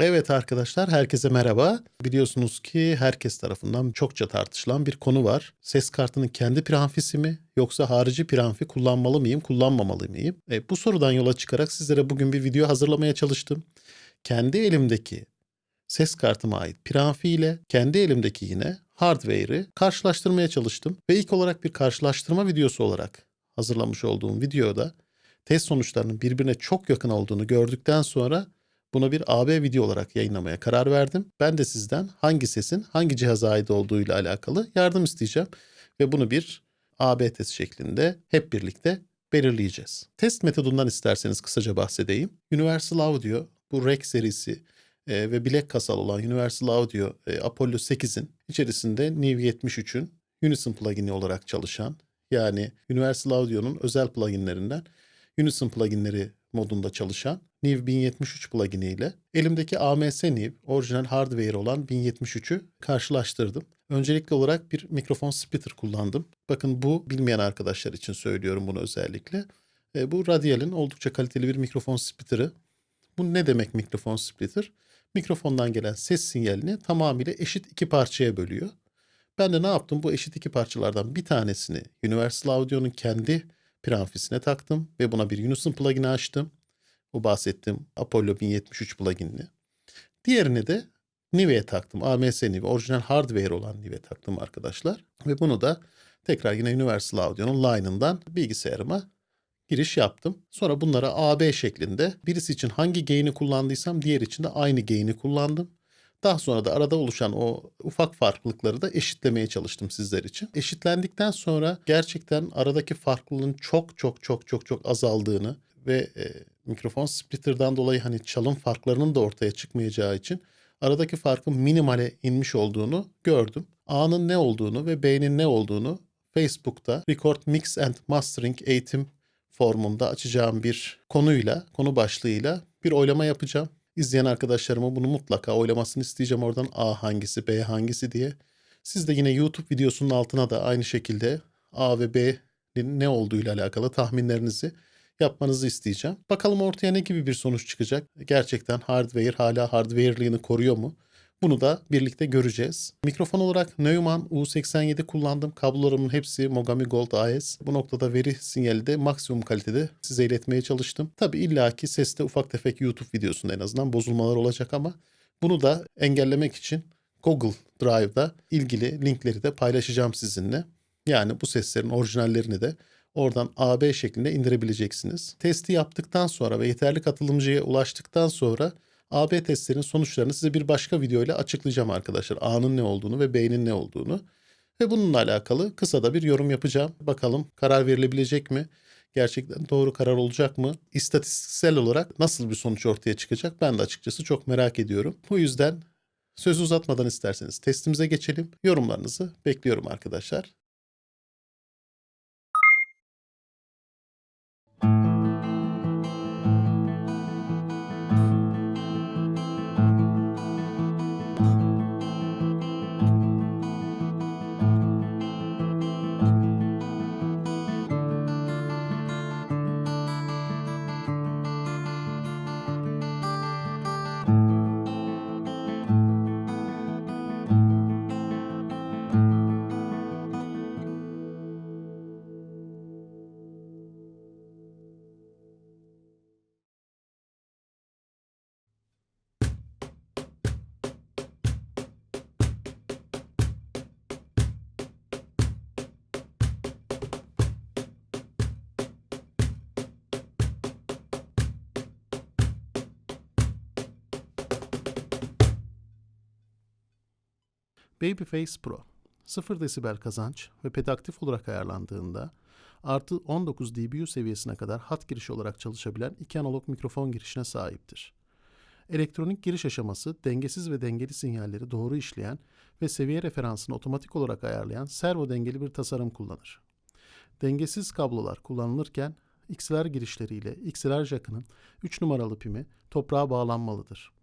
Evet arkadaşlar, herkese merhaba. Biliyorsunuz ki herkes tarafından çokça tartışılan bir konu var. Ses kartının kendi preamfisi mi yoksa harici preamfi kullanmalı mıyım, kullanmamalı mıyım? E, bu sorudan yola çıkarak sizlere bugün bir video hazırlamaya çalıştım. Kendi elimdeki ses kartıma ait preamfi ile kendi elimdeki yine hardware'ı karşılaştırmaya çalıştım. Ve ilk olarak bir karşılaştırma videosu olarak hazırlamış olduğum videoda test sonuçlarının birbirine çok yakın olduğunu gördükten sonra Buna bir AB video olarak yayınlamaya karar verdim. Ben de sizden hangi sesin hangi cihaza ait olduğuyla alakalı yardım isteyeceğim. Ve bunu bir AB test şeklinde hep birlikte belirleyeceğiz. Test metodundan isterseniz kısaca bahsedeyim. Universal Audio bu REC serisi e, ve bilek kasalı olan Universal Audio e, Apollo 8'in içerisinde NIV 73'ün Unison plugin'i olarak çalışan yani Universal Audio'nun özel pluginlerinden Unison pluginleri modunda çalışan NIV 1073 plugin ile elimdeki AMS NIV orijinal hardware olan 1073'ü karşılaştırdım. Öncelikli olarak bir mikrofon splitter kullandım. Bakın bu bilmeyen arkadaşlar için söylüyorum bunu özellikle. E, bu Radial'in oldukça kaliteli bir mikrofon splitter'ı. Bu ne demek mikrofon splitter? Mikrofondan gelen ses sinyalini tamamıyla eşit iki parçaya bölüyor. Ben de ne yaptım? Bu eşit iki parçalardan bir tanesini Universal Audio'nun kendi preamfisine taktım ve buna bir Unison plugin'i açtım. Bu bahsettiğim Apollo 1073 plugin'ini. Diğerini de Nive'ye taktım. AMS Nive, orijinal hardware olan Nive taktım arkadaşlar. Ve bunu da tekrar yine Universal Audio'nun line'ından bilgisayarıma giriş yaptım. Sonra bunları AB şeklinde birisi için hangi gain'i kullandıysam diğer için de aynı gain'i kullandım. Daha sonra da arada oluşan o ufak farklılıkları da eşitlemeye çalıştım sizler için. Eşitlendikten sonra gerçekten aradaki farklılığın çok çok çok çok çok azaldığını ve e, mikrofon splitter'dan dolayı hani çalım farklarının da ortaya çıkmayacağı için aradaki farkın minimale inmiş olduğunu gördüm. A'nın ne olduğunu ve B'nin ne olduğunu Facebook'ta Record Mix and Mastering eğitim formunda açacağım bir konuyla, konu başlığıyla bir oylama yapacağım. İzleyen arkadaşlarıma bunu mutlaka oylamasını isteyeceğim oradan A hangisi, B hangisi diye. Siz de yine YouTube videosunun altına da aynı şekilde A ve B'nin ne olduğuyla alakalı tahminlerinizi yapmanızı isteyeceğim. Bakalım ortaya ne gibi bir sonuç çıkacak? Gerçekten hardware hala hardware'lığını koruyor mu? Bunu da birlikte göreceğiz. Mikrofon olarak Neumann U87 kullandım. Kablolarımın hepsi Mogami Gold AS. Bu noktada veri sinyali de maksimum kalitede size iletmeye çalıştım. Tabi illaki seste ufak tefek YouTube videosunda en azından bozulmalar olacak ama bunu da engellemek için Google Drive'da ilgili linkleri de paylaşacağım sizinle. Yani bu seslerin orijinallerini de Oradan AB şeklinde indirebileceksiniz. Testi yaptıktan sonra ve yeterli katılımcıya ulaştıktan sonra AB testlerin sonuçlarını size bir başka video ile açıklayacağım arkadaşlar. A'nın ne olduğunu ve B'nin ne olduğunu. Ve bununla alakalı kısa da bir yorum yapacağım. Bakalım karar verilebilecek mi? Gerçekten doğru karar olacak mı? İstatistiksel olarak nasıl bir sonuç ortaya çıkacak? Ben de açıkçası çok merak ediyorum. Bu yüzden sözü uzatmadan isterseniz testimize geçelim. Yorumlarınızı bekliyorum arkadaşlar. Babyface Pro 0 desibel kazanç ve pedaktif olarak ayarlandığında artı 19 dBu seviyesine kadar hat giriş olarak çalışabilen iki analog mikrofon girişine sahiptir. Elektronik giriş aşaması dengesiz ve dengeli sinyalleri doğru işleyen ve seviye referansını otomatik olarak ayarlayan servo dengeli bir tasarım kullanır. Dengesiz kablolar kullanılırken XLR girişleriyle XLR jackının 3 numaralı pimi toprağa bağlanmalıdır.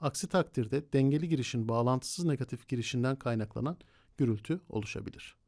Aksi takdirde dengeli girişin bağlantısız negatif girişinden kaynaklanan gürültü oluşabilir.